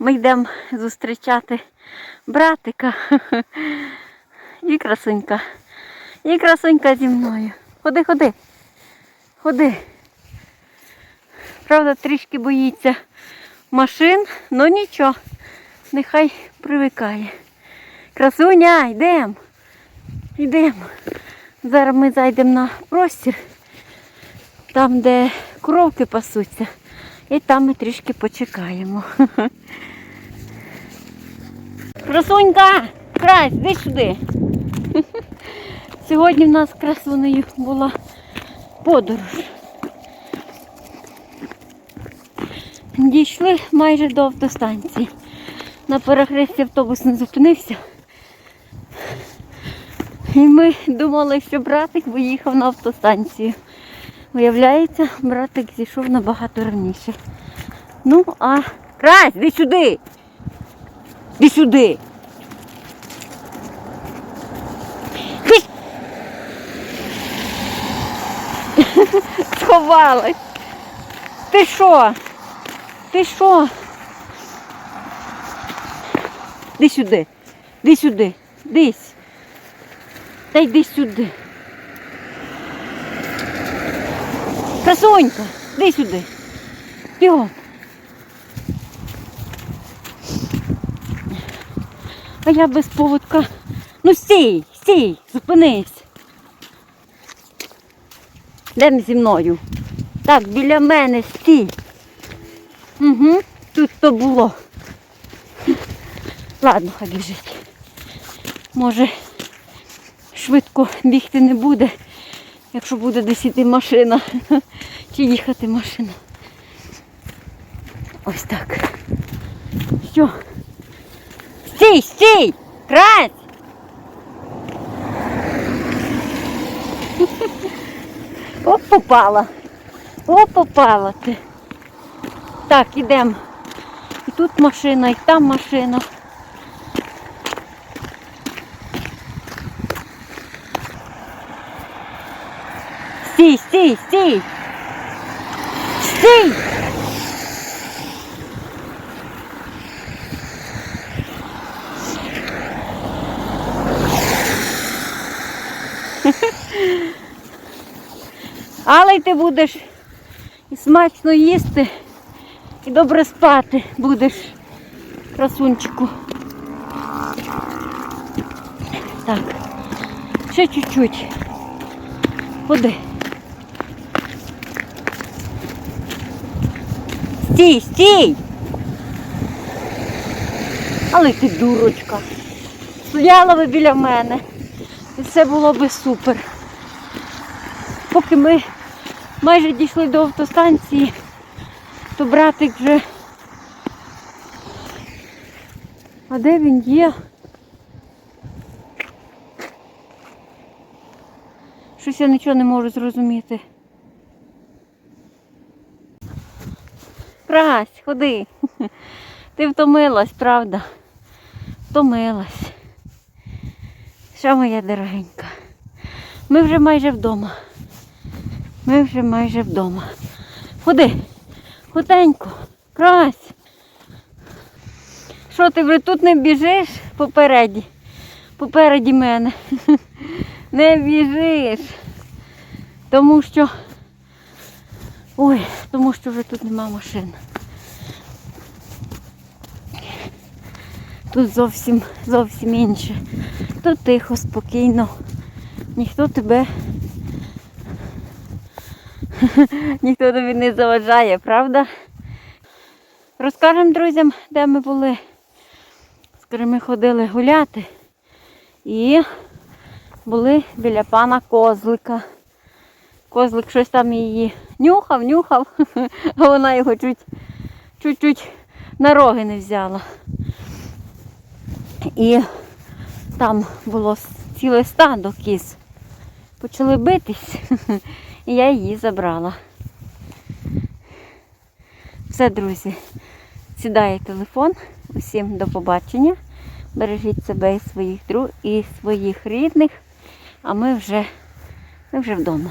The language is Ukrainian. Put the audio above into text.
Ми йдемо зустрічати братика. І красунька. І красунька зі мною. Ходи, ходи. Ходи. Правда, трішки боїться машин, ну нічого. Нехай привикає. Красуня, йдемо. Йдемо. Зараз ми зайдемо на простір, там, де коровки пасуться. І там ми трішки почекаємо. Красунька! Крась, іди сюди. Сьогодні в нас красунею була подорож. Дійшли майже до автостанції. На перехресті автобус не зупинився. І ми думали, що братик виїхав на автостанцію. Виявляється, братик зійшов набагато раніше. Ну, а Крась, іди сюди. Іди сюди. Сховалась. Ти що? Ти що? Іди сюди. Іди сюди. Дись. Та йди сюди. Красунька, іди сюди. Бігом. А я без поводка. Ну стій, стій, зупинись. Йдемо зі мною. Так, біля мене стій. Угу, тут то було. Ладно, хай біжить. Може, швидко бігти не буде, якщо буде десь іти машина. Чи їхати машина. Ось так. Що? Стій, стій! Крась! Оп, попала. Оп, попала ти. Так, ідемо. І тут машина, і там машина. Стій, стій, стій! Стій! Але й ти будеш і смачно їсти, і добре спати будеш, красунчику. Так, ще чуть-чуть. Ходи. Стій, стій! Але ти дурочка. Стояла би біля мене. І все було би супер. Поки ми майже дійшли до автостанції, то братик вже. А де він є? Щось я нічого не можу зрозуміти. Крась, ходи. Ти втомилась, правда? Втомилась. Що моя дорогенька? Ми вже майже вдома. Ми вже майже вдома. Ходи, худенько, крась. Що ти вже тут не біжиш попереді? Попереді мене. Не біжиш. Тому що... Ой, тому що вже тут нема машин. Тут зовсім зовсім інше. Тут тихо, спокійно. Ніхто тебе ніхто тобі не заважає, правда? Розкажемо друзям, де ми були. Скажімо, ми ходили гуляти і були біля пана козлика. Козлик щось там її нюхав, нюхав, а вона його чуть, чуть-чуть на роги не взяла. І там було ціле стадо кіз. Почали битись, і я її забрала. Все, друзі, сідає телефон. Усім до побачення. Бережіть себе і своїх друг і своїх рідних, а ми вже, ми вже вдома.